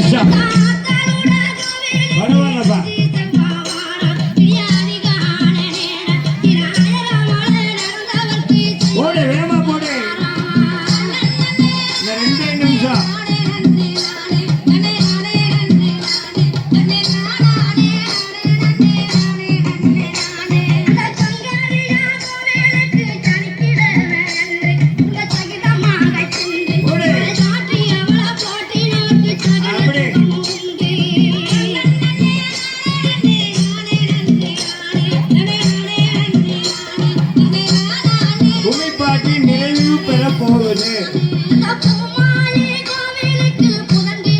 Pleasure. கும்மிப்பாட்டி நிறைவு பெற போகுது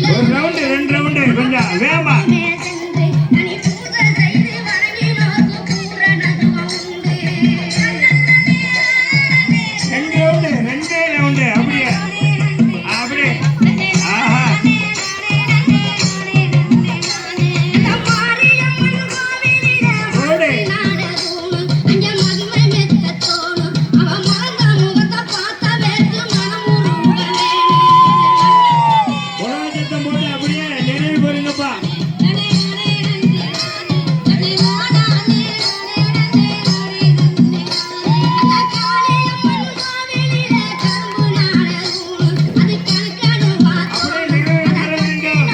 ஒரு ரவுண்டு ரெண்டு ரவுண்டு கொஞ்சம். வேகமா.